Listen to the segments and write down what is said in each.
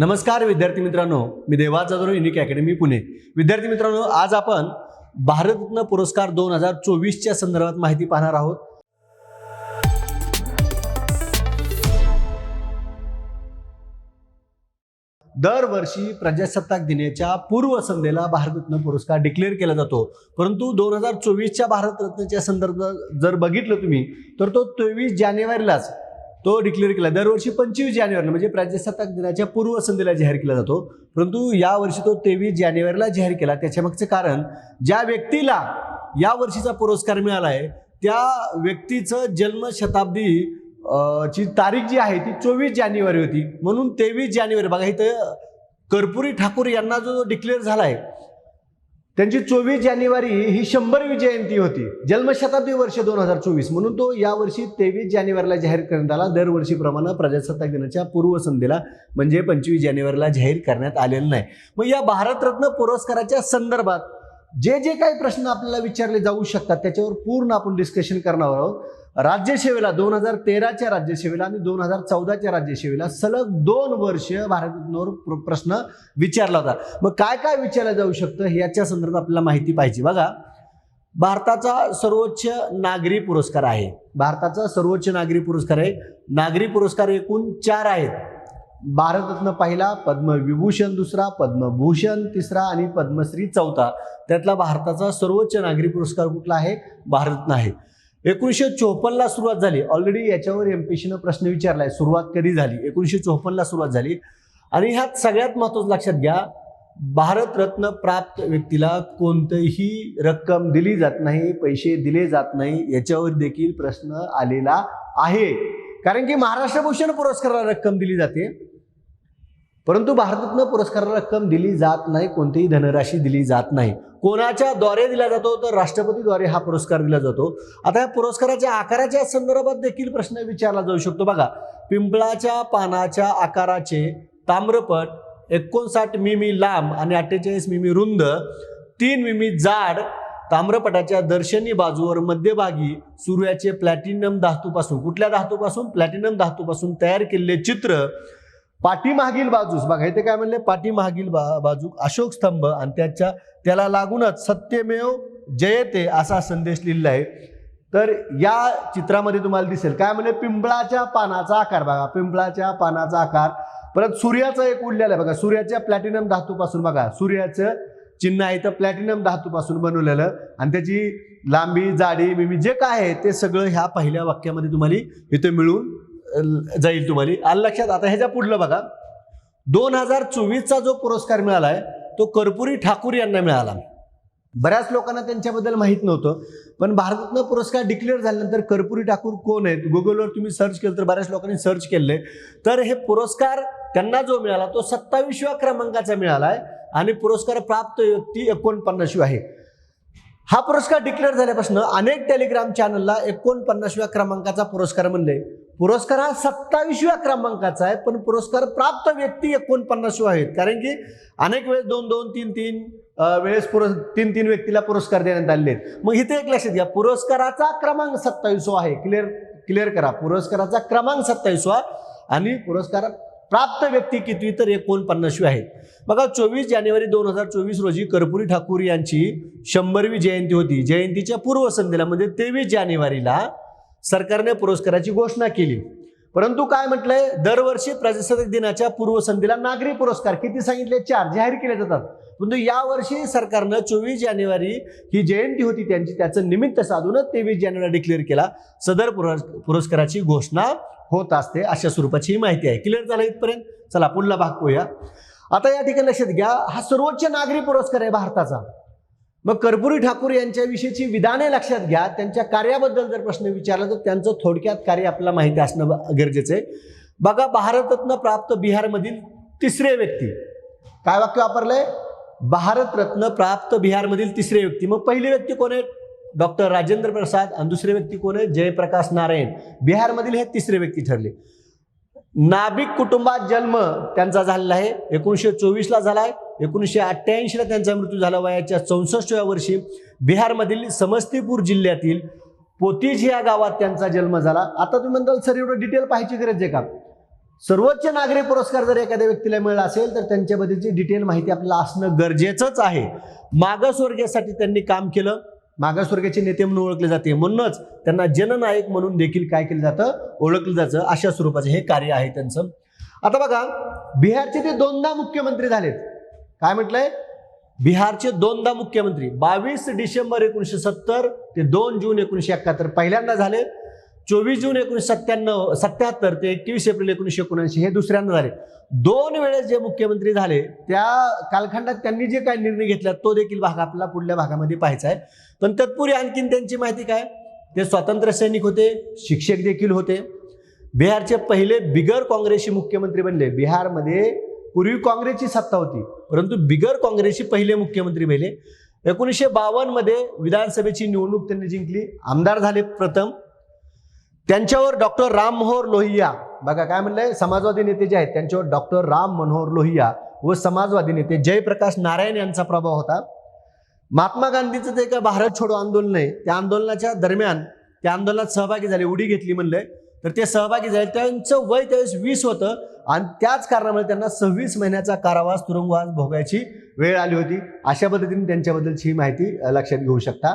नमस्कार विद्यार्थी मित्रांनो मी देवा जाधव युनिक अकॅडमी पुणे. विद्यार्थी मित्रांनो आज आपण भारतरत्न पुरस्कार दोन हजार चोवीसच्या संदर्भात माहिती पाहणार आहोत. दरवर्षी प्रजासत्ताक दिनाच्या पूर्वसंध्येला भारतरत्न पुरस्कार डिक्लेअर केला जातो. परंतु दोन हजार चोवीसच्या भारतरत्नच्या संदर्भात जर बघितलं तुम्ही तर तो तेवीस जानेवारीलाच तो डिक्लेअर केला. दरवर्षी पंचवीस जानेवारीला म्हणजे प्रजासत्ताक दिनाच्या पूर्वसंध्येला जाहीर केला जातो. परंतु यावर्षी तो तेवीस जानेवारीला जाहीर केला. त्याच्यामागचं कारण ज्या व्यक्तीला या वर्षीचा पुरस्कार मिळाला आहे त्या व्यक्तीचं जन्मशताब्दी ची तारीख जी आहे ती चोवीस जानेवारी होती. म्हणून तेवीस जानेवारी बघा इथं कर्पुरी ठाकूर यांना जो डिक्लेअर झाला आहे त्यांची चोवीस जानेवारी ही शंभरवी जयंती होती. जन्मशताब्दी वर्ष दोन हजार चोवीस. म्हणून तो यावर्षी तेवीस जानेवारीला जाहीर करण्यात आला. दरवर्षीप्रमाणे प्रजासत्ताक दिनाच्या पूर्वसंध्येला म्हणजे पंचवीस जानेवारीला जाहीर करण्यात आलेलं नाही. मग या भारतरत्न पुरस्काराच्या संदर्भात जे जे काही प्रश्न आपल्याला विचारले जाऊ शकतात त्याच्यावर पूर्ण आपण डिस्कशन करणार आहोत. राज्यसेवेला दोन हजार तेराच्या राज्यसेवेला आणि दोन हजार चौदाच्या राज्यसेवेला सलग दोन वर्ष भारतरत्नावर प्र- प्रश्न विचारला होता. मग काय काय विचारलं जाऊ शकतं याच्या संदर्भात आपल्याला माहिती पाहिजे. बघा भारताचा सर्वोच्च नागरी पुरस्कार आहे. भारताचा सर्वोच्च नागरी पुरस्कार आहे. नागरी पुरस्कार एकूण चार आहेत. भारतरत्न पहिला पद्मविभूषण दुसरा पद्मभूषण तिसरा आणि पद्मश्री चौथा. त्यातला भारताचा सर्वोच्च नागरी पुरस्कार कुठला आहे? भारतरत्न आहे. एकोणीसशे चोपन्नला सुरुवात झाली. ऑलरेडी याच्यावर एम पी सीनं प्रश्न विचारलाय. सुरुवात कधी झाली? एकोणीसशे चोपन्नला सुरुवात झाली. आणि ह्यात सगळ्यात महत्त्वाचं लक्षात घ्या भारतरत्न प्राप्त व्यक्तीला कोणतीही रक्कम दिली जात नाही पैसे दिले जात नाही याच्यावर देखील प्रश्न आलेला आहे. कारण की महाराष्ट्र भूषण पुरस्काराला रक्कम दिली जाते. परंतु भारतातनं पुरस्काराला रक्कम दिली जात नाही कोणतीही धनराशी दिली जात नाही. कोणाच्या द्वारे दिला जातो? तर राष्ट्रपतीद्वारे हा पुरस्कार दिला जातो. आता या पुरस्काराच्या आकाराच्या संदर्भात देखील प्रश्न विचारला जाऊ शकतो. बघा पिंपळाच्या पानाच्या आकाराचे ताम्रपट एकोणसाठ मिमी लांब आणि अठ्ठेचाळीस मिमी रुंद तीन मिमी जाड ताम्रपटाच्या दर्शनी बाजूवर मध्यभागी सूर्याचे प्लॅटिनम धातूपासून कुठल्या धातूपासून? प्लॅटिनम धातूपासून तयार केलेले चित्र पाठीमागील बाजूस बघा इथे काय म्हणले? पाठीमागील बा बाजू अशोक स्तंभ आणि त्याच्या त्याला लागूनच सत्यमेव जयते असा संदेश लिहिलेला आहे. तर या चित्रामध्ये तुम्हाला दिसेल काय म्हणजे पिंपळाच्या पानाचा आकार बघा पिंपळाच्या पानाचा आकार. परत सूर्याचं एक उडलेलं आहे बघा सूर्याच्या प्लॅटिनम धातूपासून बघा सूर्याचं चिन्ह आहे तर प्लॅटिनम धातूपासून बनवलेलं. आणि त्याची लांबी जाडी मिमी जे काय आहे ते सगळं ह्या पहिल्या वाक्यामध्ये तुम्हाला इथे मिळून जाईल तुम्हाला. आलं लक्षात आता ह्याच्या पुढलं बघा. दोन हजार चोवीसचा जो पुरस्कार मिळाला आहे तो कर्पुरी ठाकूर यांना मिळाला. बऱ्याच लोकांना त्यांच्याबद्दल माहीत नव्हतं पण भारतातनं पुरस्कार डिक्लेअर झाल्यानंतर कर्पुरी ठाकूर कोण आहेत? गुगलवर तुम्ही सर्च केलं तर बऱ्याच लोकांनी सर्च केले तर हे पुरस्कार त्यांना जो मिळाला तो सत्तावीसव्या क्रमांकाचा मिळाला आहे आणि पुरस्कार प्राप्त व्यक्ती एकोणपन्नासवी आहे. हा पुरस्कार डिक्लेअर झाल्यापासून अनेक टेलिग्राम चॅनलला एकोणपन्नासव्या क्रमांकाचा पुरस्कार म्हणले. पुरस्कार हा सत्तावीसव्या क्रमांकाचा आहे पण पुरस्कार प्राप्त व्यक्ती एकोणपन्नासव्या आहेत. कारण की अनेक वेळेस दोन दोन तीन तीन वेळेस पुरस् तीन तीन व्यक्तीला पुरस्कार देण्यात आले आहेत. मग इथे एक लक्षात घ्या पुरस्काराचा क्रमांक सत्तावीसवा आहे. क्लिअर क्लिअर करा. पुरस्काराचा क्रमांक सत्तावीसवा आणि पुरस्कार प्राप्त व्यक्ती कितवी तर एकोणपन्नासवी आहेत बघा चोवीस जानेवारी दोन हजार चोवीस रोजी कर्पुरी ठाकूर यांची शंभरवी जयंती होती. जयंतीच्या पूर्वसंध्येला म्हणजे तेवीस जानेवारीला सरकारने पुरस्काराची घोषणा केली. परंतु काय म्हटलंय? दरवर्षी प्रजासत्ताक दिनाच्या पूर्वसंध्येला नागरी पुरस्कार किती सांगितले? चार जाहीर केले जातात. परंतु यावर्षी सरकारनं चोवीस जानेवारी ही जयंती होती त्यांची त्याचं निमित्त साधूनच तेवीस जानेवारी डिक्लेअर केला. सदर पुरस्काराची घोषणा होत असते अशा स्वरूपाची ही माहिती आहे. क्लिअर झालं इथपर्यंत? चला पुढला भाग पाहूया. आता या ठिकाणी लक्षात घ्या हा सर्वोच्च नागरी पुरस्कार आहे भारताचा. मग कर्पुरी ठाकूर यांच्याविषयीची विधाने लक्षात घ्या. त्यांच्या कार्याबद्दल जर प्रश्न विचारला तर त्यांचं थोडक्यात कार्य आपल्याला माहिती असणं ब- गरजेचं आहे. बघा भारतरत्न प्राप्त बिहारमधील तिसरे व्यक्ती. काय वाक्य वापरलंय? भारतरत्न प्राप्त बिहारमधील तिसरे व्यक्ती. मग पहिली व्यक्ती कोण आहे डॉक्टर राजेंद्र प्रसाद. आणि दुसरे व्यक्ती कोण आहे जयप्रकाश नारायण. बिहारमधील हे तिसरे व्यक्ती ठरले. नाभिक कुटुंबात जन्म त्यांचा झालेला आहे. एकोणीसशे चोवीसला झाला आहे एकोणीसशे अठ्ठ्याऐंशीला त्यांचा मृत्यू झाला वयाच्या चौसष्टव्या वर्षी. बिहारमधील समस्तीपूर जिल्ह्यातील पोतीज या गावात त्यांचा जन्म झाला. आता तुम्ही म्हणताल सर एवढं डिटेल पाहायची गरज आहे का? सर्वोच्च नागरी पुरस्कार जर एखाद्या व्यक्तीला मिळाला असेल तर त्यांच्याबद्दलची डिटेल माहिती आपल्याला असणं गरजेचंच आहे. मागासवर्गीयासाठी त्यांनी काम केलं. मागासवर्गाचे नेते म्हणून ओळखले जाते. म्हणूनच त्यांना जननायक म्हणून देखील काय केलं जातं? ओळखलं जातं. अशा स्वरूपाचं हे कार्य आहे त्यांचं. आता बघा बिहारचे ते दोनदा मुख्यमंत्री झालेत. काय म्हटलंय? बिहारचे दोनदा मुख्यमंत्री. बावीस डिसेंबर एकोणीसशे सत्तर ते दोन जून एकोणीसशे एकाहत्तर पहिल्यांदा झाले. चोवीस जून एकोणीसशे सत्त्याण्णव सत्याहत्तर ते एकवीस एप्रिल एकोणीसशे एकोणऐंशी हे दुसऱ्यांदा झाले. दोन वेळेस जे मुख्यमंत्री झाले त्या कालखंडात त्यांनी जे काही निर्णय घेतला तो देखील भाग आपल्याला पुढल्या भागामध्ये पाहायचा आहे. पण तत्पूर्वी आणखीन त्यांची माहिती काय? ते स्वातंत्र्य सैनिक होते शिक्षक देखील होते. बिहारचे पहिले बिगर काँग्रेसचे मुख्यमंत्री बनले. बिहारमध्ये पूर्वी काँग्रेसची सत्ता होती परंतु बिगर काँग्रेसची पहिले मुख्यमंत्री बनले. एकोणीसशे बावन्नमध्ये विधानसभेची निवडणूक त्यांनी जिंकली. आमदार झाले प्रथम. त्यांच्यावर डॉक्टर राम मनोहर लोहिया बघा काय म्हणलंय? समाजवादी नेते जे आहेत त्यांच्यावर डॉक्टर राम मनोहर लोहिया व समाजवादी नेते जयप्रकाश नारायण यांचा प्रभाव होता. महात्मा गांधीचं ते काय भारत छोडो आंदोलन आहे त्या आंदोलनाच्या दरम्यान त्या आंदोलनात सहभागी झाले उडी घेतली म्हणलंय. तर ते सहभागी झाले त्यांचं वय त्यावेळेस वीस होतं आणि त्याच कारणामुळे त्यांना सव्वीस महिन्याचा कारावास तुरुंगवास भोगायची वेळ आली होती. अशा पद्धतीने त्यांच्याबद्दलची ही माहिती लक्षात घेऊ शकता.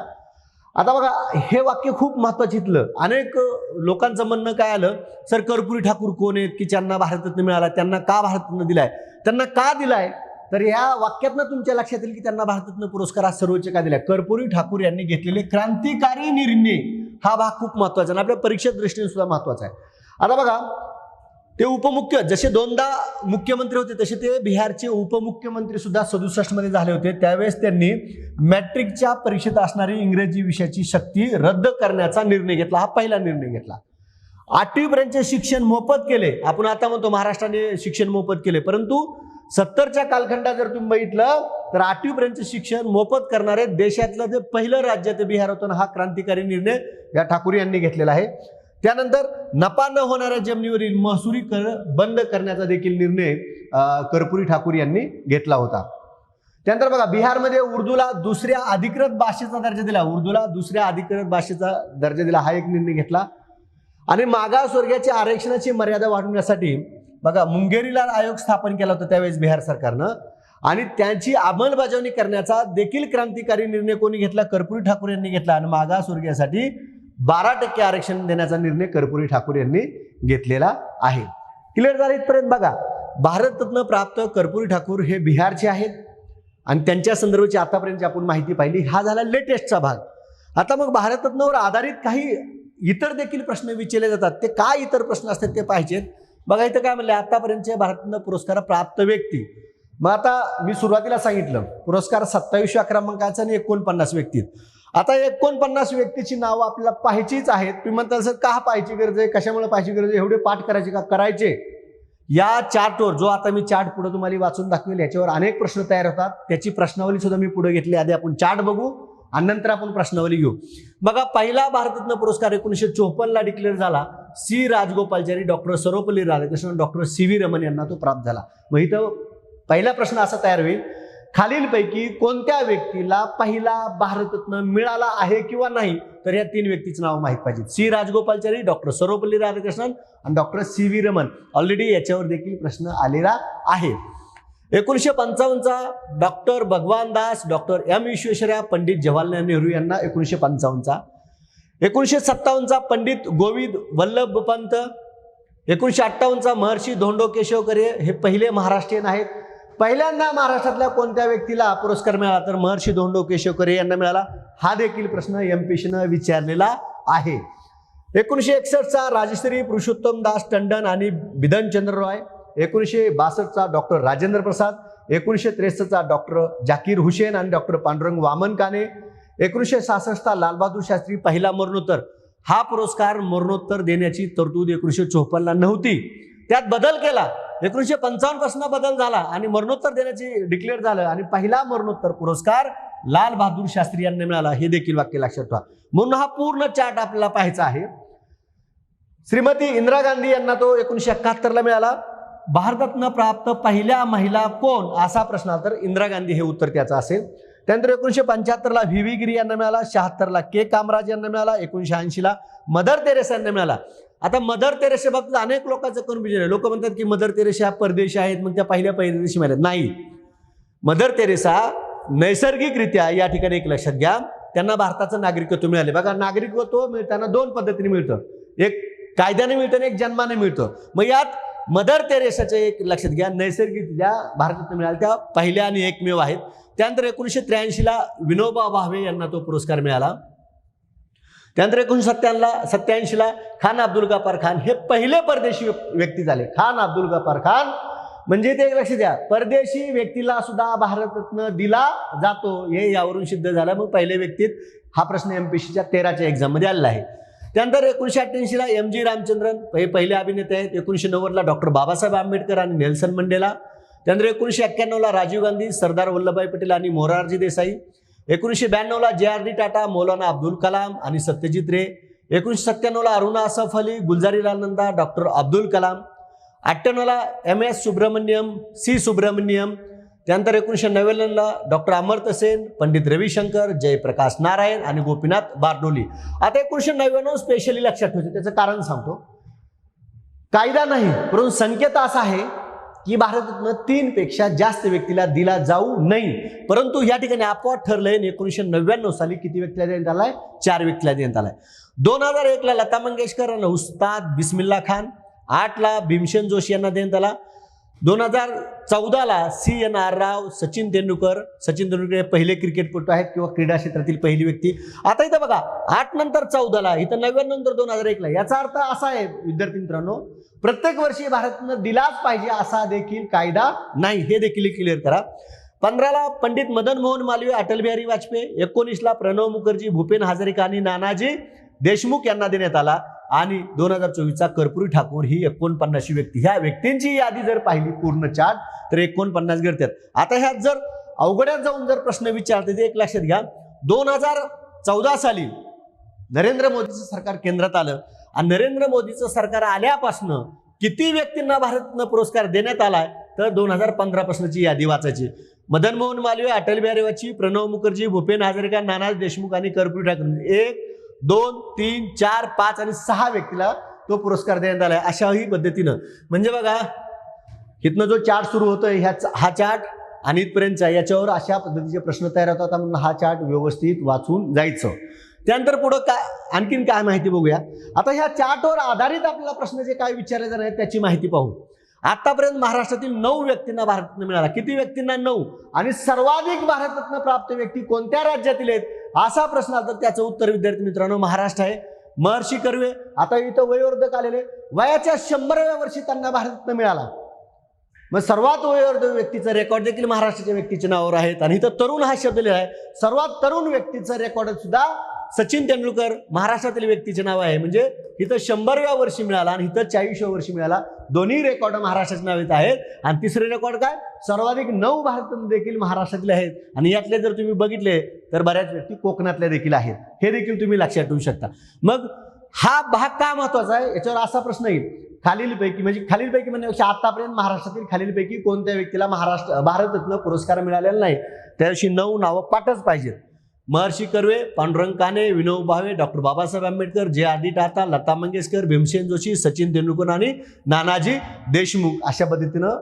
आता बघा हे वाक्य खूप महत्वाचं इथलं. अनेक लोकांचं म्हणणं काय आलं? सर कर्पुरी ठाकूर कोण आहेत की ज्यांना भारतरत्न मिळाला? त्यांना का भारतरत्न दिलाय? त्यांना का दिलाय? तर या वाक्यातनं तुमच्या लक्षात येईल की त्यांना भारतरत्न पुरस्कार हा सर्वोच्च का दिलाय? कर्पुरी ठाकूर यांनी घेतलेले क्रांतिकारी निर्णय. हा भाग खूप महत्त्वाचा आणि आपल्या परीक्षेत दृष्टीने सुद्धा महत्त्वाचा आहे. आता बघा ते उपमुख्य जसे दोनदा मुख्यमंत्री होते तसे ते बिहारचे उपमुख्यमंत्री सुद्धा सदुसष्टमध्ये झाले होते. त्यावेळेस त्यांनी मॅट्रिकच्या परीक्षेत असणारी इंग्रजी विषयाची शक्ती रद्द करण्याचा निर्णय घेतला. हा पहिला निर्णय घेतला. आठवीपर्यंतचे शिक्षण मोफत केले. आपण आता म्हणतो महाराष्ट्राने शिक्षण मोफत केले. परंतु सत्तरच्या कालखंडात जर तुम्ही बघितलं तर आठवीपर्यंतचे शिक्षण मोफत करणारे देशातलं जे पहिलं राज्य ते बिहार होतं. ना हा क्रांतिकारी निर्णय या ठाकूर यांनी घेतलेला आहे. त्यानंतर नफा न होणाऱ्या जमिनीवरील महसुरी कर बंद करण्याचा देखील निर्णय अं, कर्पुरी ठाकूर यांनी घेतला होता. त्यानंतर बघा बिहारमध्ये उर्दूला दुसऱ्या अधिकृत भाषेचा दर्जा दिला. उर्दूला दुसऱ्या अधिकृत भाषेचा दर्जा दिला. हा एक निर्णय घेतला. आणि मागासवर्गाच्या आरक्षणाची मर्यादा वाढवण्यासाठी बघा मुंगेरीला आयोग स्थापन केला होता त्यावेळेस बिहार सरकारनं. आणि त्यांची अंमलबजावणी करण्याचा देखील क्रांतिकारी निर्णय कोणी घेतला? कर्पुरी ठाकूर यांनी घेतला. आणि मागासवर्गीयासाठी बारा टक्के आरक्षण देण्याचा निर्णय कर्पुरी ठाकूर यांनी घेतलेला आहे. क्लिअर झालं इथपर्यंत बघा. भारतरत्न प्राप्त कर्पुरी ठाकूर हे बिहारचे आहेत. आणि त्यांच्या संदर्भाची आतापर्यंतची आपण माहिती पाहिली हा झाला लेटेस्टचा भाग. आता मग भारतरत्नावर आधारित काही इतर देखील प्रश्न विचारले जातात. ते काय इतर प्रश्न असतात ते पाहिजेत बघा इथं काय म्हणले आतापर्यंतचे भारतरत्न पुरस्कार प्राप्त व्यक्ती. मग आता मी सुरुवातीला सांगितलं पुरस्कार सत्तावीसव्या क्रमांकाचा आणि एकोणपन्नास व्यक्तीत. आता एकोणपन्नास व्यक्तीची नावं आपल्याला पाहायचीच आहेत. तुम्ही म्हणता सर का पाहायची गरज आहे? कशामुळे पाहायची गरज आहे? एवढे पाठ करायचे का? करायचे. या चार्टवर जो आता मी चार्ट पुढे तुम्हाला वाचून दाखवेल याच्यावर अनेक प्रश्न तयार होतात. त्याची प्रश्नावली सुद्धा मी पुढे घेतली. आधी आपण चार्ट बघू आणि नंतर आपण प्रश्नावली घेऊ. बघा पहिला भारतरत्न पुरस्कार एकोणीसशे चोपन्नला डिक्लेअर झाला. C. Rajagopalachari doctor Sarvepalli Radhakrishnan doctor C. V. Raman यांना तो प्राप्त झाला. मग इथं पहिला प्रश्न असा तयार होईल. खालीलपैकी कोणत्या व्यक्तीला पहिला भारतरत्न मिळाला आहे किंवा नाही? तर या तीन व्यक्तीचं नाव माहीत पाहिजे. सी. राजगोपालचारी डॉक्टर सर्वपल्ली राधाकृष्णन आणि doctor C. V. Raman. Already याच्यावर देखील प्रश्न आलेला आहे. एकोणीसशे पंचावन्नचा doctor Bhagwan Das doctor M. Visvesvaraya Pandit Jawaharlal Nehru यांना एकोणीसशे पंचावन्नचा. एकोणीसशे सत्तावन्नचा पंडित गोविंद वल्लभ पंत. एकोणीसशे अठ्ठावन्नचा महर्षी धोंडो केशवकर हे पहिले महाराष्ट्रीयन आहेत. पहिल्यांदा महाराष्ट्रातल्या कोणत्या व्यक्तीला पुरस्कार मिळाला तर महर्षी धोंडो केशवकरे यांना मिळाला? हा देखील प्रश्न एम पी विचारलेला आहे. एकोणीसशे एकसष्टचा राजश्री पुरुषोत्तम दास टंडन आणि बिधनचंद्र रॉय एकोणीसशे बासष्टचा डॉक्टर राजेंद्र प्रसाद एकोणीसशे त्रेसष्टचा डॉक्टर जाकीर हुसेन आणि डॉक्टर पांडुरंग वामन काने एकोणीसशे सहासष्टचा लालबहादूर शास्त्री पहिला मरणोत्तर. हा पुरस्कार मरणोत्तर देण्याची तरतूद एकोणीसशे चोपन्नला नव्हती त्यात बदल केला. एकोणीसशे पंचावन्नपासून बदल झाला आणि मरणोत्तर देण्याची डिक्लेअर झालं. आणि पहिला मरणोत्तर पुरस्कार लाल बहादूर शास्त्री यांना मिळाला. हे देखील वाक्य लक्षात ठेवा. म्हणून हा पूर्ण चार्ट आपल्याला पाहायचा आहे. श्रीमती इंदिरा गांधी यांना तो एकोणीसशे एकाहत्तरला मिळाला. भारतरत्न प्राप्त पहिल्या महिला कोण? असा प्रश्न आला तर इंदिरा गांधी हे उत्तर त्याचं असेल. त्यानंतर एकोणीसशे पंच्याहत्तरला व्ही व्ही गिरी यांना मिळाला. शहात्तरला के कामराज यांना मिळाला. एकोणीसशे ऐंशीला मदर तेरेसा यांना मिळाला. आता मदर तेरेशा बाबतीत अनेक लोकांचं कन्फ्युजन आहे. लोक म्हणतात की मदर तेरेशा परदेशी आहेत मग त्या पहिल्या परदेशी मिळाल्या नाही. मदर तेरेसा नैसर्गिकरित्या या ठिकाणी एक लक्षात घ्या. त्यांना भारताचं नागरिकत्व मिळाले. बघा नागरिकत्व मिळताना दोन पद्धतीने मिळतं. एक कायद्याने मिळतं आणि एक जन्माने मिळतं. मग यात मदर तेरेसाचं एक लक्षात घ्या. नैसर्गिकरित्या भारतातून मिळाल्या त्या पहिल्या आणि एकमेव आहेत. त्यानंतर एकोणीसशे त्र्याऐंशीला विनोबा भावे यांना तो पुरस्कार मिळाला. त्यानंतर एकोणीसशे सत्त्याण्णवला सत्याऐंशीला खान अब्दुल गफार खान हे पहिले परदेशी व्यक्ती झाले. खान अब्दुल गफार खान. म्हणजे ते एक लक्ष द्या परदेशी व्यक्तीला सुद्धा भारतरत्न दिला जातो. हे यावरून सिद्ध झालं. मग पहिल्या व्यक्तीत हा प्रश्न एम पी सीच्या तेराच्या एक्झाममध्ये आलेला आहे. त्यानंतर एकोणीसशे अठ्ठ्याऐंशीला एम जी रामचंद्रन हे पहिले अभिनेते आहेत. एकोणीसशे नव्वदला डॉक्टर बाबासाहेब आंबेडकर आणि नेल्सन मंडेला. त्यानंतर एकोणीसशे एक्क्याण्णवला राजीव गांधी सरदार वल्लभभाई पटेल आणि मोरारजी देसाई. एकोणीसशे ब्याण्णवला J R D Tata Maulana Abdul Kalam आणि सत्यजित रे. एकोणीसशे सत्त्याण्णवला Aruna Asaf Ali Gulzarilal Nanda doctor Abdul Kalam. अठ्ठ्याण्णवला M S Subramaniam C Subramaniam. त्यानंतर एकोणीसशे नव्याण्णवला डॉक्टर अमर्त्य सेन पंडित रविशंकर जयप्रकाश नारायण आणि गोपीनाथ बारडोली. आता एकोणीसशे नव्याण्णव स्पेशली लक्षात ठेवते त्याचं कारण सांगतो. कायदा नाही परंतु संकेत असा आहे की भारतातनं तीनपेक्षा जास्त व्यक्तीला दिला जाऊ नये परंतु या ठिकाणी आपोआप ठरलंय एकोणीसशे नव्याण्णव साली किती व्यक्तीला देण्यात आलाय? चार व्यक्तीला देण्यात आलाय. दोन हजार एकला लता मंगेशकर आणि उस्ताद बिस्मिल्ला खान आठला भीमसेन जोशी यांना देण्यात आला दोन हजार चौदाला C N R Rao Sachin Tendulkar Sachin Tendulkar हे पहिले क्रिकेटपटू आहेत किंवा क्रीडा क्षेत्रातील पहिली व्यक्ती. आता इथं बघा आठ नंतर चौदाला इथं नव्याण्णव नंतर दोन हजार एकला. याचा अर्थ असा आहे विद्यार्थी मित्रांनो प्रत्येक वर्षी भारतनं दिलाच पाहिजे असा देखील कायदा नाही. हे देखील क्लिअर करा. पंधराला पंडित मदन मोहन मालवीय अटल बिहारी वाजपेयी एकोणीसला प्रणव मुखर्जी भूपेन हजारिका आणि नानाजी देशमुख यांना देण्यात आला. आणि दोन हजार चोवीसचा कर्पुरी ठाकूर ही एकोणपन्नाशी व्यक्ती. ह्या व्यक्तींची यादी जर पाहिली पूर्ण चार्ट तर एकोणपन्नास घडतात आता ह्यात जर अवघड्यात जाऊन जर प्रश्न विचारते ते एक लक्षात घ्या. दोन हजार चौदा साली नरेंद्र मोदीचं सरकार केंद्रात आलं. आणि नरेंद्र मोदीचं सरकार आल्यापासनं किती व्यक्तींना भारतनं पुरस्कार देण्यात आलाय? तर दोन हजार पंधरा पासूनची यादी वाचायची. मदन मोहन मालवीय अटल बिहारी वाजपेयी प्रणव मुखर्जी भूपेन हजारिका नानाज देशमुख आणि कर्पूरी ठाकरे. एक दोन तीन चार पाच आणि सहा व्यक्तीला तो पुरस्कार देण्यात आलाय अशाही पद्धतीनं. म्हणजे बघा इथनं जो चार्ट सुरू होतोय ह्या हा चार्ट आणि इथपर्यंतचा याच्यावर अशा पद्धतीचे प्रश्न तयार होतात म्हणून हा चार्ट व्यवस्थित वाचून जायचं. त्यानंतर पुढं काय आणखीन काय माहिती बघूया. आता ह्या चार्टवर आधारित आपल्याला प्रश्न जे काय विचारले जाणार आहेत त्याची माहिती पाहू. आतापर्यंत महाराष्ट्रातील नऊ व्यक्तींना भारतरत्न मिळाला. किती व्यक्तींना नऊ? आणि सर्वाधिक भारतरत्न प्राप्त व्यक्ती कोणत्या राज्यातील आहेत? असा प्रश्न आला तर त्याचं उत्तर विद्यार्थी मित्रांनो महाराष्ट्र आहे. महर्षी कर्वे आता इथं वयोवर्धक आलेले वयाच्या शंभराव्या वर्षी त्यांना भारतरत्न मिळाला. मग सर्वात वयोवर्ध व्यक्तीचं रेकॉर्ड देखील महाराष्ट्राच्या व्यक्तीच्या नावावर आहेत. आणि इथं तरुण हा शब्द लिहिला आहे. सर्वात तरुण व्यक्तीचं रेकॉर्ड सुद्धा सचिन तेंडुलकर महाराष्ट्रातील व्यक्तीचे नाव आहे. म्हणजे इथं शंभरव्या वर्षी मिळाला आणि इथं चाळीसव्या वर्षी मिळाला. दोन्ही रेकॉर्ड महाराष्ट्राच्या येत आहेत. आणि तिसरे रेकॉर्ड काय? सर्वाधिक नऊ भारत देखील महाराष्ट्रातले आहेत. आणि यातले जर तुम्ही बघितले तर बऱ्याच व्यक्ती कोकणातल्या देखील आहेत. हे देखील तुम्ही लक्षात ठेवू शकता. मग हा भाग का महत्त्वाचा आहे? याच्यावर असा प्रश्न येईल. खालीलपैकी म्हणजे खालीलपैकी म्हणण्यापेक्षा आतापर्यंत महाराष्ट्रातील खालीलपैकी कोणत्या व्यक्तीला महाराष्ट्र भारतरत्न पुरस्कार मिळालेला नाही? त्या दिवशी नऊ नावं पाठच पाहिजेत. Maharshi Karve Pandurang Kane Vinod Bhave doctor Babasaheb Ambedkar J R D Tata Lata Mangeshkar Bhimsen Joshi Sachin Tendulkar आणि नानाजी देशमुख अशा पद्धतीनं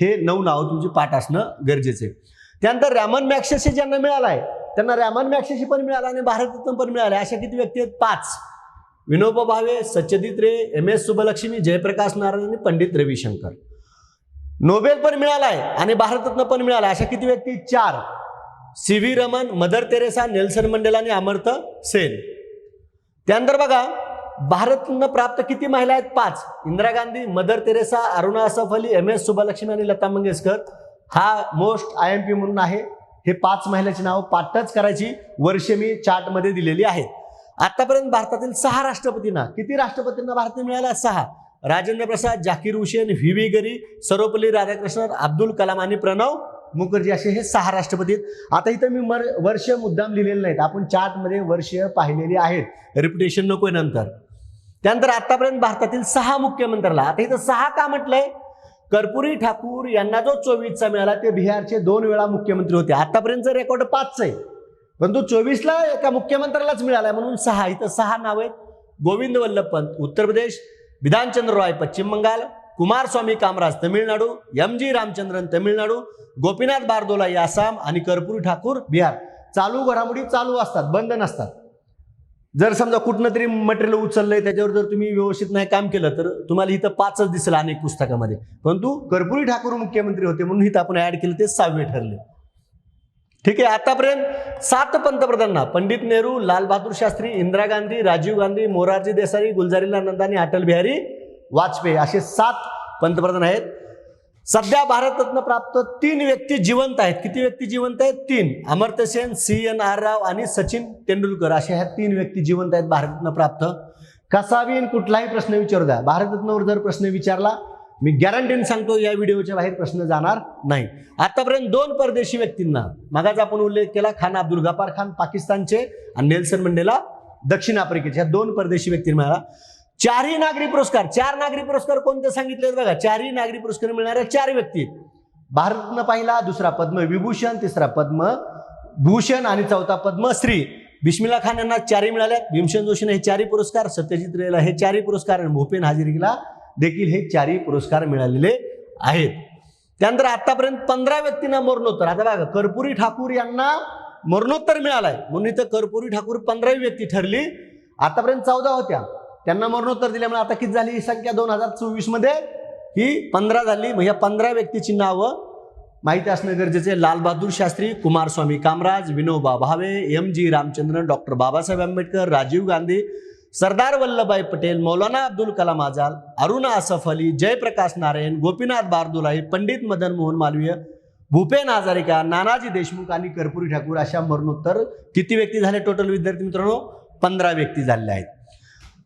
हे नऊ नावं तुमची पाठ असणं गरजेचं आहे. त्यानंतर रॅमन मॅक्सेसी ज्यांना मिळाला आहे त्यांना रॅमन मॅक्सेसी पण मिळाला आणि भारतरत्न पण मिळाला. अशा किती व्यक्ती आहेत? पाच. विनोबा भावे सत्यजित रे एम एस सुबलक्ष्मी जयप्रकाश नारायण आणि पंडित रविशंकर. नोबेल पण मिळाला आहे आणि भारतरत्न पण मिळाला अशा किती व्यक्ती? चार. C V Raman mother Teresa Nelson Mandela आणि अमर्त सेन. त्यानंतर बघा भारतरत्न प्राप्त किती महिला आहेत? पाच. Indira Gandhi mother Teresa Aruna Asaf Ali M S Subbulakshmi आणि लता मंगेशकर. हा मोस्ट आय एम पी म्हणून आहे. हे पाच महिलाची नावं पाठच करायची वर्ष मी चार्टमध्ये दिलेली आहेत. आतापर्यंत भारतातील सहा राष्ट्रपतींना किती राष्ट्रपतींना भारत मिळाला? सहा. राजेंद्र प्रसाद जाकीर हुसेन व्ही व्ही गरी सर्वपल्ली राधाकृष्णन अब्दुल कलाम आणि प्रणव मुखर्जी असे हे सहा राष्ट्रपती आहेत. आता इथं मी मर वर्ष मुद्दाम लिहिलेले नाहीत. आपण चार्टमध्ये वर्ष पाहिलेली आहेत. रिपिटेशन नको नंतर. त्यानंतर आतापर्यंत भारतातील सहा मुख्यमंत्र्याला आता इथं सहा का म्हटलंय? कर्पुरी ठाकूर यांना जो चोवीसचा मिळाला ते बिहारचे दोन वेळा मुख्यमंत्री होते. आतापर्यंतचं रेकॉर्ड पाचचं आहे. परंतु चोवीसला एका मुख्यमंत्र्यालाच मिळालाय म्हणून सहा इथं सहा नाव आहेत. गोविंद वल्लभ पंत उत्तर प्रदेश विधानचंद्र रॉय पश्चिम बंगाल कुमारस्वामी कामराज तमिळनाडू एम जी रामचंद्रन तमिळनाडू गोपीनाथ बारदोलाई आसाम आणि कर्पूरी ठाकूर बिहार. चालू घडामोडी चालू असतात बंद नसतात. जर समजा कुठनं तरी मटेरियल उचललंय त्याच्यावर जर तुम्ही व्यवस्थित नाही काम केलं तर तुम्हाला इथं पाचच दिसलं अनेक पुस्तकामध्ये. परंतु कर्पूरी ठाकूर मुख्यमंत्री होते म्हणून इथं आपण ऍड केलं ते सहावे ठरले. ठीक आहे आतापर्यंत सात पंतप्रधानांना पंडित नेहरू लालबहादूर शास्त्री इंदिरा गांधी राजीव गांधी मोरारजी देसाई गुलजारीलाल नंदा आणि अटल बिहारी वाजपेयी असे सात पंतप्रधान आहेत. सध्या भारतरत्न प्राप्त तीन व्यक्ती जिवंत आहेत. किती व्यक्ती जिवंत आहेत? तीन. Amartya Sen C N R Rao आणि सचिन तेंडुलकर अशा ह्या तीन व्यक्ती जिवंत आहेत भारतरत्न प्राप्त. कसावी कुठलाही प्रश्न विचारू द्या. भारतरत्नावर जर प्रश्न विचारला मी गॅरंटीन सांगतो या व्हिडिओच्या बाहेर प्रश्न जाणार नाही. आतापर्यंत दोन परदेशी व्यक्तींना मागाच आपण उल्लेख केला खान अब्दुल गफार खान पाकिस्तानचे आणि नेल्सन मंडेला दक्षिण आफ्रिकेचे. या दोन परदेशी व्यक्तींना मिळाला. चारही नागरी पुरस्कार. चार नागरी पुरस्कार कोणते सांगितले आहेत बघा. चारही नागरी पुरस्कार मिळणाऱ्या चार व्यक्ती. भारतनं पाहिला दुसरा पद्म विभूषण तिसरा पद्म भूषण आणि चौथा पद्मश्री बिस्मिल्ला खान यांना चारही मिळाल्यात भीमसेन जोशीने हे चारही पुरस्कार सत्यजित रेला हे चारही पुरस्कार आणि भूपेन हाजिरीला देखील हे चारही पुरस्कार मिळालेले आहेत. त्यानंतर आतापर्यंत पंधरा व्यक्तींना मरणोत्तर. आता बघा कर्पुरी ठाकूर यांना मरणोत्तर मिळालाय. म्हणून इथं कर्पुरी ठाकूर पंधरावी व्यक्ती ठरली. आतापर्यंत चौदा होत्या. त्यांना मरणोत्तर दिल्यामुळे आता किती झाली? ही संख्या दोन हजार चोवीसमध्ये ही पंधरा झाली. मग या पंधरा व्यक्तीची नावं माहिती असणं गरजेचे Lal Bahadur Shastri Kumaraswami Kamaraj Vinoba Bhave M G Ramachandran doctor Babasaheb Ambedkar Rajiv Gandhi Sardar Vallabhbhai Patel Maulana Abdul Kalam Azad Aruna Asaf Ali Jayaprakash Narayan Gopinath Bordoloi Pandit Madan Mohan Malaviya Bhupen Hazarika Nanaji Deshmukh आणि कर्पुरी ठाकूर अशा मरणोत्तर किती व्यक्ती झाले total विद्यार्थी मित्रांनो? पंधरा व्यक्ती झालेल्या आहेत.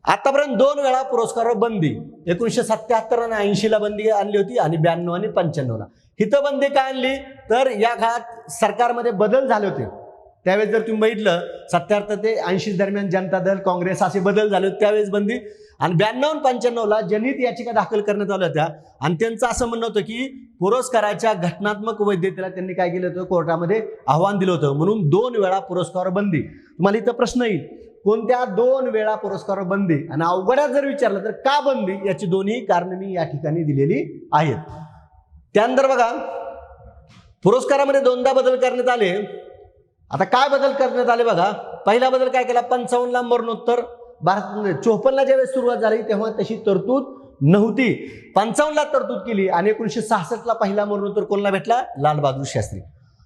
आतापर्यंत दोन वेळा पुरस्कार बंदी. एकोणीसशे सत्याहत्तर आणि ऐंशीला बंदी आणली होती आणि ब्याण्णव आणि पंच्याण्णवला हिथं बंदी काय आणली? तर या काळात सरकारमध्ये बदल झाले होते. त्यावेळेस जर तुम्ही बघितलं सत्याहत्तर ते ऐंशी दरम्यान जनता दल काँग्रेस असे बदल झाले होते त्यावेळेस बंदी. आणि ब्याण्णव पंच्याण्णवला जनहित याचिका दाखल करण्यात आल्या होत्या. आणि त्यांचं असं म्हणणं होतं की पुरस्काराच्या घटनात्मक वैधतेला त्यांनी काय केलं होतं? कोर्टामध्ये आव्हान दिलं होतं. म्हणून दोन वेळा पुरस्कार बंदी. तुम्हाला इथं प्रश्न येईल. कोणत्या दोन वेळा पुरस्कार बंदी? आणि अवघड्यात जर विचारलं तर का बंदी? याची दोन्ही कारण मी या ठिकाणी दिलेली आहेत. त्यानंतर बघा पुरस्कारामध्ये दोनदा बदल करण्यात आले. आता काय बदल करण्यात आले बघा. पहिला बदल काय केला? पंचावन्नला मरणोत्तर. भारत म्हणजे चोपन्नला ज्यावेळेस सुरुवात झाली तेव्हा तशी तरतूद नव्हती. पंचावन्नला तरतूद केली आणि एकोणीसशे सहासष्टला पहिला मरणोत्तर कोणाला भेटला? लालबहादूर शास्त्री.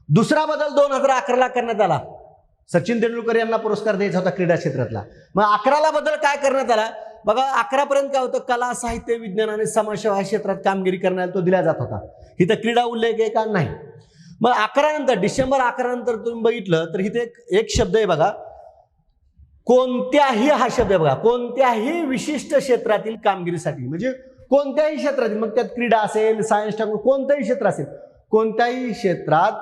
दुसरा बदल दोन हजार अकराला करण्यात आला. सचिन तेंडुलकर यांना पुरस्कार द्यायचा होता क्रीडा क्षेत्रातला. मग अकराला बदल काय करण्यात आला? बघा अकरापर्यंत काय होतं? कला साहित्य विज्ञान आणि समाजसेवा या क्षेत्रात कामगिरी करण्याला तो दिला जात होता. इथं क्रीडा उल्लेख आहे का? नाही. मग अकरा नंतर डिसेंबर अकरा नंतर तुम्ही बघितलं तर इथे एक एक शब्द आहे बघा. कोणत्याही हा शब्द आहे बघा. कोणत्याही विशिष्ट क्षेत्रातील कामगिरीसाठी म्हणजे कोणत्याही क्षेत्रातील मग त्यात क्रीडा असेल सायन्स टाकून कोणतंही क्षेत्र असेल कोणत्याही क्षेत्रात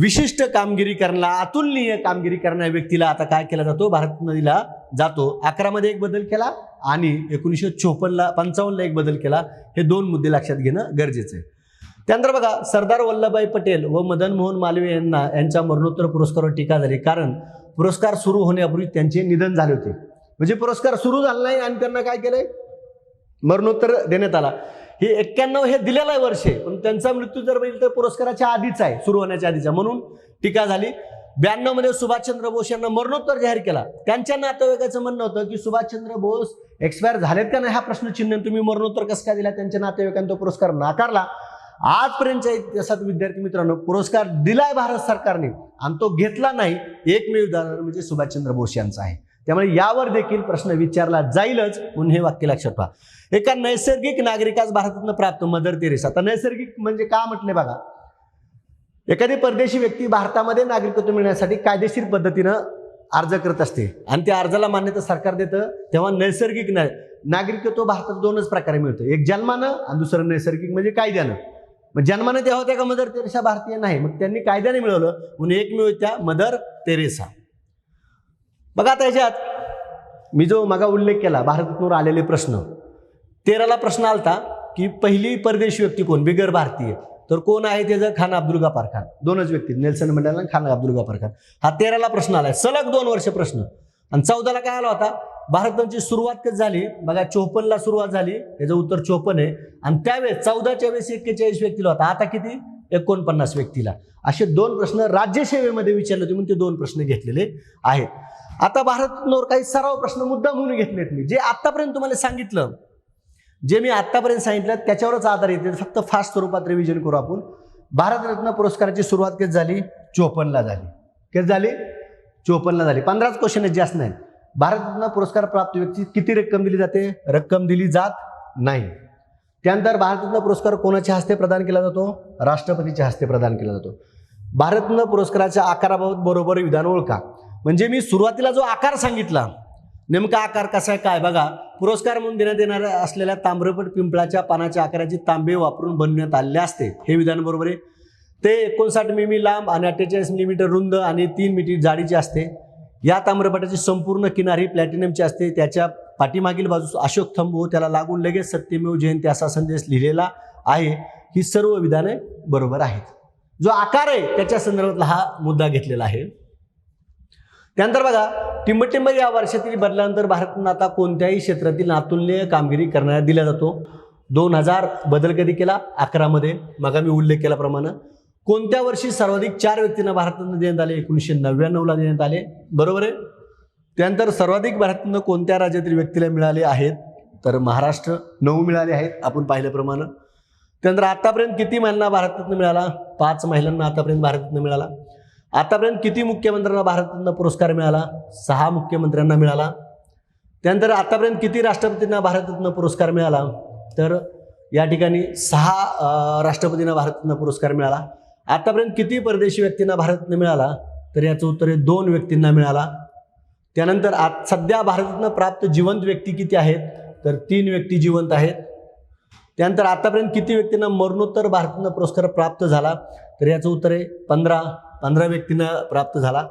विशिष्ट कामगिरी करणारा अतुलनीय कामगिरी करणाऱ्या व्यक्तीला आता काय केला जातो? भारत नदीला जातो. अकरामध्ये एक बदल केला आणि एकोणीसशे चोपन्नला पंचावन्नला एक बदल केला. हे दोन मुद्दे लक्षात घेणं गरजेचं आहे. त्यानंतर बघा सरदार वल्लभभाई पटेल व मदन मोहन मालवीय यांना यांच्या मरणोत्तर पुरस्कारावर टीका झाली. कारण पुरस्कार सुरू होण्यापूर्वी त्यांचे निधन झाले होते. म्हणजे पुरस्कार सुरू झाला नाही आणि त्यांना काय केलंय? मरणोत्तर देण्यात आला. हे एक्क्याण्णव हे दिलेलं आहे वर्ष. पण त्यांचा मृत्यू जर बघितलं तर पुरस्काराच्या आधीच आहे. सुरू होण्याच्या आधीचा म्हणून टीका झाली. ब्याण्णवमध्ये सुभाषचंद्र बोस यांना मरणोत्तर जाहीर केला. त्यांच्या नातेवाईकाचं म्हणणं होतं की सुभाषचंद्र बोस एक्सपायर झालेत का नाही? हा प्रश्नचिन्ह तुम्ही मरणोत्तर कसं काय दिला? त्यांच्या नातेवाईकांनी तो पुरस्कार नाकारला. आजपर्यंतच्या इतिहासात विद्यार्थी मित्रांनो पुरस्कार दिलाय भारत सरकारने आणि तो घेतला नाही एकमेव उदाहरण म्हणजे सुभाषचंद्र बोस यांचं आहे. त्यामुळे यावर देखील प्रश्न विचारला जाईलच म्हणून हे वाक्य लक्षात ठेवा. एका नैसर्गिक नागरिकास भारतातनं प्राप्त मदर तेरेसा. आता नैसर्गिक म्हणजे का म्हटले बघा? एखादी परदेशी व्यक्ती भारतामध्ये नागरिकत्व मिळण्यासाठी कायदेशीर पद्धतीनं अर्ज करत असते आणि त्या अर्जाला मान्यता सरकार देतं तेव्हा नैसर्गिक नागरिकत्व भारतात दोनच प्रकारे मिळतं. एक जन्मानं आणि दुसरं नैसर्गिक म्हणजे कायद्यानं. मग जन्मानं त्या होत्या का मदर तेरेसा? भारतीय नाही. मग त्यांनी कायद्याने मिळवलं. म्हणून एकमेव त्या मदर तेरेसा. बघा आता याच्यात मी जो मागा उल्लेख केला भारतातून आलेले प्रश्न. तेराला प्रश्न आलता की पहिली परदेशी व्यक्ती कोण? बिगर भारतीय. तर कोण आहे त्याचं खान अब्दुल गफार खान? दोनच व्यक्ती नेल्सन मंडेला आणि खान अब्दुल गफार खान. हा तेराला प्रश्न आलाय. सलग दोन वर्ष प्रश्न. आणि चौदाला काय आला होता? भारताची सुरुवात कधी झाली? बघा चोपन्नला सुरुवात झाली. याचं उत्तर चोपन्न आहे. आणि त्यावेळेस चौदाच्या वेळेस एक्केचाळीस व्यक्तीला होता. आता किती? एकोणपन्नास व्यक्तीला. असे दोन प्रश्न राज्यसेवेमध्ये विचारले होते म्हणून ते दोन प्रश्न घेतलेले आहेत. आता भारतावर काही सराव प्रश्न मुद्दा म्हणून घेतलेत मी. जे आत्तापर्यंत तुम्हाला सांगितलं जे मी आत्तापर्यंत सांगितलं त्याच्यावरच आधार येते. फक्त फास्ट स्वरूपात रिव्हिजन करू आपण. भारतरत्न पुरस्काराची सुरुवात कधी झाली? चोपन्नला झाली. कधी झाली? चोपन्नला झाली. पंधराच क्वेश्चन आहेत जास्त नाही. भारतरत्न पुरस्कार प्राप्त व्यक्ती किती रक्कम दिली जाते? रक्कम दिली जात नाही. त्यानंतर भारतरत्न पुरस्कार कोणाच्या हस्ते प्रदान केला जातो? राष्ट्रपतीच्या हस्ते प्रदान केला जातो. भारतरत्न पुरस्काराच्या आकाराबाबत बरोबर विधान ओळखा. म्हणजे मी सुरुवातीला जो आकार सांगितला नेमका आकार कसा आहे काय? बघा पुरस्कार म्हणून देण्यात येणाऱ्या असलेल्या ताम्रपट पिंपळाच्या पानाच्या आकाराची तांबे वापरून बनवण्यात आलेले असते. हे विधान बरोबर आहे. ते एकोणसाठ मिमी लांब आणि अठ्ठेचाळीस मिलीमीटर रुंद आणि तीन मीटर जाडीचे असते. या ताम्रपटाची संपूर्ण किनारी प्लॅटिनमची असते. त्याच्या पाठीमागील बाजूस अशोक थंब त्याला लागून लगेच सत्यमेव जयंती असा संदेश लिहिलेला आहे. ही सर्व विधाने बरोबर आहेत. जो आकार आहे त्याच्या संदर्भातला हा मुद्दा घेतलेला आहे. त्यानंतर बघा टिंबटिंबर या वर्षातील बदलानंतर भारतानं आता कोणत्याही क्षेत्रातील नातुल्य कामगिरी करण्यात दिला जातो. दोन हजार बदल कधी केला? अकरामध्ये. मग मी उल्लेख केल्याप्रमाणे. कोणत्या वर्षी सर्वाधिक चार व्यक्तींना भारतातनं देण्यात आले? एकोणीसशे नव्याण्णवला देण्यात आले. बरोबर आहे? त्यानंतर सर्वाधिक भारतानं कोणत्या राज्यातील व्यक्तीला मिळाले आहेत? तर महाराष्ट्र नऊ मिळाले आहेत आपण पाहिल्याप्रमाणे त्यानंतर आतापर्यंत किती महिलांना भारतरत्न मिळाला? पाच महिलांना आतापर्यंत भारतरत्न मिळाला. आतापर्यंत किती मुख्यमंत्र्यांना भारतरत्न पुरस्कार मिळाला? सहा मुख्यमंत्र्यांना मिळाला. त्यानंतर आतापर्यंत किती राष्ट्रपतींना भारतरत्न पुरस्कार मिळाला? तर या ठिकाणी सहा राष्ट्रपतींना भारतरत्न पुरस्कार मिळाला. आतापर्यंत किती परदेशी व्यक्तींना भारतरत्न मिळाला तर याचं उत्तर आहे दोन व्यक्तींना मिळाला. त्यानंतर आत सध्या भारतरत्न प्राप्त जिवंत व्यक्ती किती आहेत? तर तीन व्यक्ती जिवंत आहेत. त्यानंतर आतापर्यंत किती व्यक्तींना मरणोत्तर भारतरत्न पुरस्कार प्राप्त झाला? तर याचं उत्तर आहे पंधरा पंधरा व्यक्तींना प्राप्त झाला.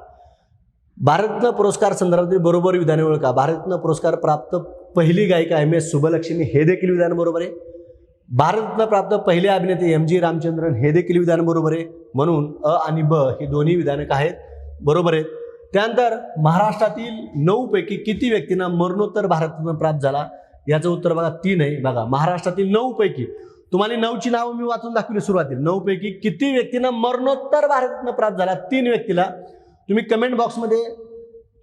भारतरत्न पुरस्कार संदर्भातील बरोबर विधाने ओळखा. भारतरत्न पुरस्कार प्राप्त पहिली गायिका एम एस सुबलक्ष्मी हे देखील विधान बरोबर आहे. भारतरत्न प्राप्त पहिले अभिनेते एम जी रामचंद्रन हे देखील विधान बरोबर आहे. म्हणून अ आणि ब ही दोन्ही विधानक आहेत. बरोबर आहेत. त्यानंतर महाराष्ट्रातील नऊपैकी किती व्यक्तींना मरणोत्तर भारतरत्न प्राप्त झाला? याचं उत्तर बघा तीन आहे. बघा महाराष्ट्रातील नऊपैकी तुम्हाला नऊची नावं मी वाचून दाखवली सुरुवातीला. नऊपैकी किती व्यक्तींना मरणोत्तर भारतरत्न प्राप्त झाला? तीन व्यक्तीला. तुम्ही कमेंट बॉक्समध्ये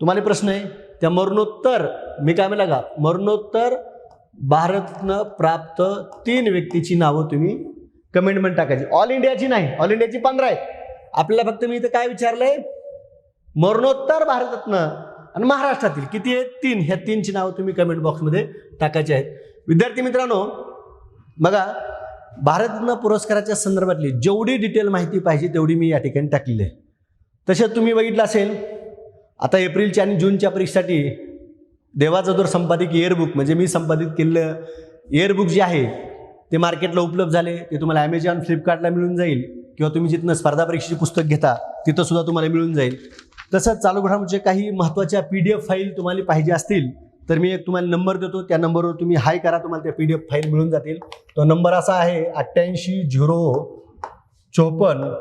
तुम्हाला प्रश्न आहे त्या मरणोत्तर मी काय म्हणला का? मरणोत्तर भारतनं प्राप्त तीन व्यक्तीची नावं तुम्ही कमेंटमेंट टाकायची. ऑल इंडियाची नाही ऑल इंडियाची पंधरा आहेत. आपल्याला फक्त मी इथं काय विचारलंय? मरणोत्तर भारतरत्न आणि महाराष्ट्रातील किती आहेत? तीन. ह्या तीनची नावं तुम्ही कमेंट बॉक्समध्ये टाकायची आहेत. विद्यार्थी मित्रांनो बघा भारतरत्न पुरस्काराच्या संदर्भातली जेवढी डिटेल माहिती पाहिजे तेवढी मी या ठिकाणी टाकलेली आहे. तसेच तुम्ही बघितलं असेल आता एप्रिलच्या आणि जूनच्या परीक्षेसाठी देवाचा जोर संपादित एअरबुक म्हणजे मी संपादित केलेलं एअरबुक जे आहे ते मार्केटला उपलब्ध झाले ते तुम्हाला ॲमेझॉन फ्लिपकार्टला मिळून जाईल किंवा तुम्ही जिथनं स्पर्धा परीक्षेची पुस्तक घेता तिथं सुद्धा तुम्हाला मिळून जाईल. तसंच चालू घडामोडीचे काही महत्त्वाच्या पी डी एफ फाईल तुम्हाला पाहिजे असतील तर मी एक तुम्हाला नंबर देतो त्या नंबरवर तुम्ही हाय करा तुम्हाला त्या पी डी एफ फाईल मिळून जातील. तो नंबर असा आहे अठ्ठ्याऐंशी झिरो चोपन्न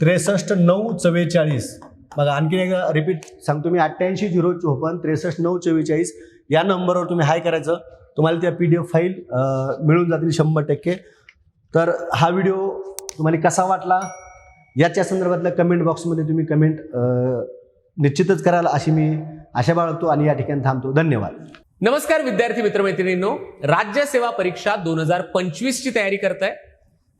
त्रेसष्ट नऊ चव्वेचाळीस. बघा आणखीन एक रिपीट सांगतो मी. अठ्ठ्याऐंशी झिरो चोपन्न त्रेसष्ट नऊ चव्वेचाळीस या नंबरवर तुम्ही हाय करायचं. तुम्हाला त्या पी डी एफ फाईल मिळून जातील शंभर टक्के. तर हा व्हिडिओ तुम्हाला कसा वाटला? याच्या संदर्भातल्या कमेंट बॉक्समध्ये तुम्ही कमेंट निश्चितच कराल अशी मी आशा बाळगतो आणि या ठिकाणी थांबतो. धन्यवाद. नमस्कार विद्यार्थी मित्रमैत्रिणींनो. राज्य सेवा परीक्षा दोन हजार पंचवीसची तयारी करताय.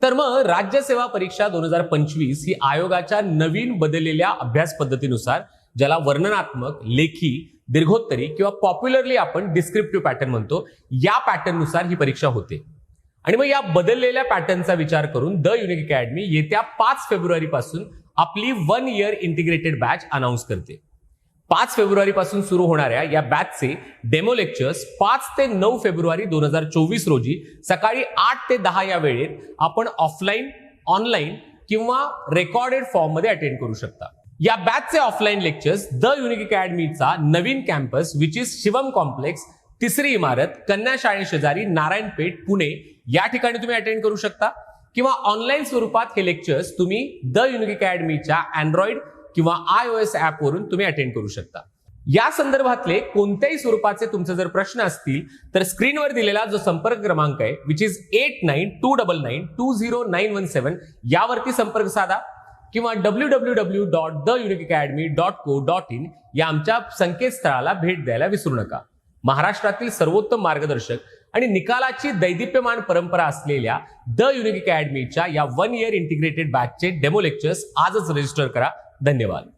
तर मग राज्य सेवा परीक्षा दोन हजार पंचवीस ही आयोगाच्या नवीन बदललेल्या अभ्यास पद्धतीनुसार ज्याला वर्णनात्मक लेखी दीर्घोत्तरी किंवा पॉप्युलरली आपण डिस्क्रिप्टिव्ह पॅटर्न म्हणतो या पॅटर्ननुसार ही परीक्षा होते. आणि मग या बदललेल्या पॅटर्नचा विचार करून द युनिक अकॅडमी येत्या पाच फेब्रुवारी पासून आपली one year integrated batch announce करते. पाच फेब्रुवारीपासून सुरू होणाऱ्या या बॅचचे डेमो लेक्चर्स पाच ते नऊ फेब्रुवारी दोन हजार चोवीस रोजी सकाळी आठ ते दहा या वेळेत आपण ऑफलाईन ऑनलाईन किंवा रेकॉर्डेड फॉर्ममध्ये अटेंड करू शकता. या बॅचचे ऑफलाईन लेक्चर्स द युनिक अकॅडमीचा नवीन campus which is Shivam complex तिसरी इमारत कन्या शाळे शेजारी नारायणपेठ पुणे या ठिकाणी तुम्ही अटेंड करू शकता. किंवा ऑनलाईन स्वरूपात हे लेक्चर्स तुम्ही द युनिक अकॅडमीच्या अँड्रॉइड किंवा आय ओ एस ॲपवरून तुम्ही अटेंड करू शकता. या संदर्भातले कोणत्याही स्वरूपाचे तुमचे जर प्रश्न असतील तर स्क्रीनवर दिलेला जो संपर्क क्रमांक आहे which is eight nine two double nine two zero nine one seven यावरती संपर्क साधा किंवा W W W dot the unique academy dot co dot in या आमच्या संकेतस्थळाला भेट द्यायला विसरू नका. महाराष्ट्रातील सर्वोत्तम मार्गदर्शक आणि निकालाची दैदिप्यमान परंपरा असलेल्या द युनिक अकॅडमीच्या या वन इयर इंटिग्रेटेड बॅचचे डेमो लेक्चर्स आजच रजिस्टर करा. धन्यवाद.